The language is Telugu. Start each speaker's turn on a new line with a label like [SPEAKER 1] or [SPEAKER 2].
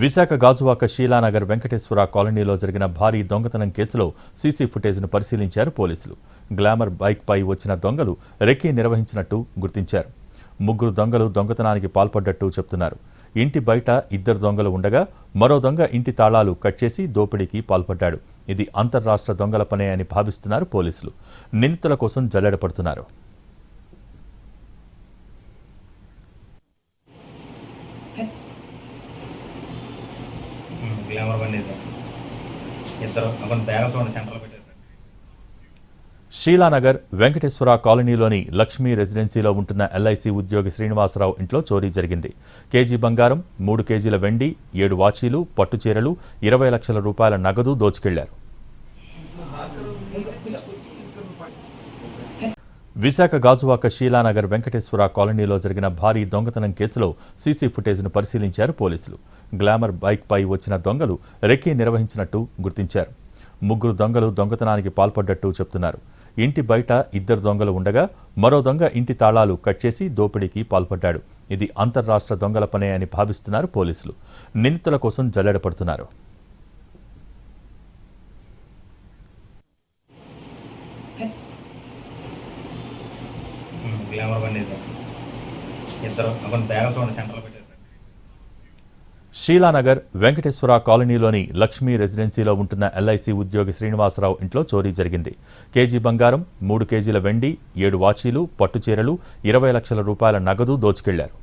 [SPEAKER 1] విశాఖ గాజువాక షీలానగర్ వెంకటేశ్వర కాలనీలో జరిగిన భారీ దొంగతనం కేసులో సీసీ ఫుటేజ్ను పరిశీలించారు పోలీసులు. గ్లామర్ బైక్పై వచ్చిన దొంగలు రెక్కీ నిర్వహించినట్టు గుర్తించారు. ముగ్గురు దొంగలు దొంగతనానికి పాల్పడ్డట్టు చెప్తున్నారు. ఇంటి బయట ఇద్దరు దొంగలు ఉండగా మరో దొంగ ఇంటి తాళాలు కట్ చేసి దోపిడీకి పాల్పడ్డాడు. ఇది అంతర్రాష్ట్ర దొంగల పనే అని భావిస్తున్నారు పోలీసులు. నిందితుల కోసం జల్లెడపడుతున్నారు
[SPEAKER 2] గ్లామర్ బండి ఇద్దరు అతను బ్యాగ్తో సెంటర్లో పెట్టేశారు.
[SPEAKER 1] షీలానగర్ వెంకటేశ్వర కాలనీలోని లక్ష్మీ రెసిడెన్సీలో ఉంటున్న ఎల్ఐసి ఉద్యోగి శ్రీనివాసరావు ఇంట్లో చోరీ జరిగింది. కేజీ బంగారం మూడు కేజీల వెండి ఏడు వాచీలు పట్టుచీరలు ఇరవై లక్షల రూపాయల నగదు దోచుకెళ్ళారు. విశాఖ గాజువాక శీలానగర్ వెంకటేశ్వర కాలనీలో జరిగిన భారీ దొంగతనం కేసులో సీసీ ఫుటేజ్ను పరిశీలించారు పోలీసులు. గ్లామర్ బైక్పై వచ్చిన దొంగలు రెక్కీ నిర్వహించినట్టు గుర్తించారు. ముగ్గురు దొంగలు దొంగతనానికి పాల్పడ్డట్టు చెప్తున్నారు. ఇంటి బయట ఇద్దరు దొంగలు ఉండగా మరో దొంగ ఇంటి తాళాలు కట్ చేసి దోపిడీకి పాల్పడ్డాడు. ఇది అంతర్రాష్ట్ర దొంగల పనే అని భావిస్తున్నారు పోలీసులు. నిందితుల కోసం జల్లెడపడుతున్నారు
[SPEAKER 2] గ్లామర్ ఇద్దరు సెంటర్లో
[SPEAKER 1] శీలానగర్ వెంకటేశ్వర కాలనీలోని లక్ష్మీ రెసిడెన్సీలో ఉంటున్న ఎల్ఐసి ఉద్యోగి శ్రీనివాసరావు ఇంట్లో చోరీ జరిగింది. కేజీ బంగారం మూడు కేజీల వెండి ఏడు వాచీలు పట్టుచీరలు ఇరవై లక్షల రూపాయల నగదు దోచుకెళ్ళారు.